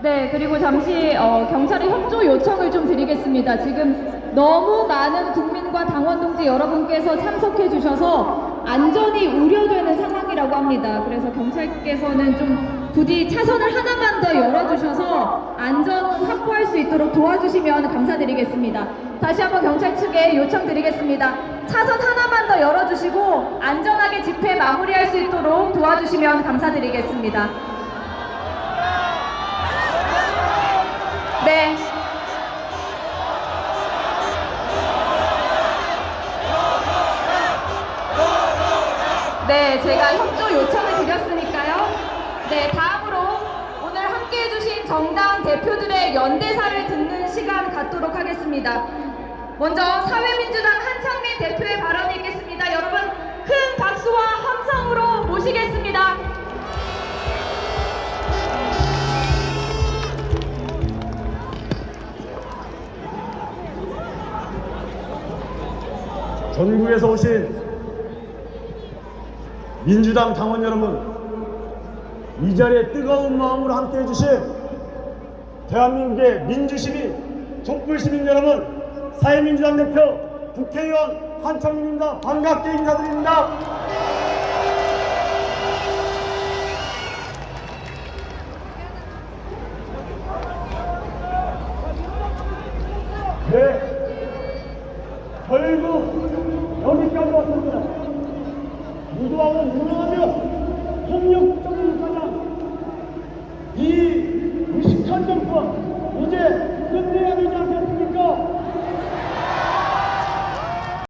네, 그리고 잠시 어, 경찰의 협조 요청을 좀 드리겠습니다. 지금 너무 많은 국민과 당원 동지 여러분께서 참석해 주셔서 안전이 우려되는 상황이라고 합니다. 그래서 경찰께서는 좀 부디 차선을 하나만 더 열어주셔서 안전 확보할 수 있도록 도와주시면 감사드리겠습니다. 다시 한번 경찰 측에 요청드리겠습니다. 차선 하나만 더 열어주시고 안전하게 집회 마무리할 수 있도록 도와주시면 감사드리겠습니다. 네, 제가 협조 요청을 드렸으니까요. 네, 다음으로 오늘 함께 해주신 정당 대표들의 연대사를 듣는 시간 갖도록 하겠습니다. 먼저 사회민주당 한창민 대표의 발언이 있겠습니다. 여러분, 큰 박수와 함성으로 모시겠습니다. 전국에서 오신 민주당 당원 여러분, 이 자리에 뜨거운 마음으로 함께 해주신 대한민국의 민주시민, 촛불시민 여러분, 사회민주당 대표 국회의원 한창민입니다. 반갑게 인사드립니다. 네, 결국 여기까지 왔습니다. 무능합니다.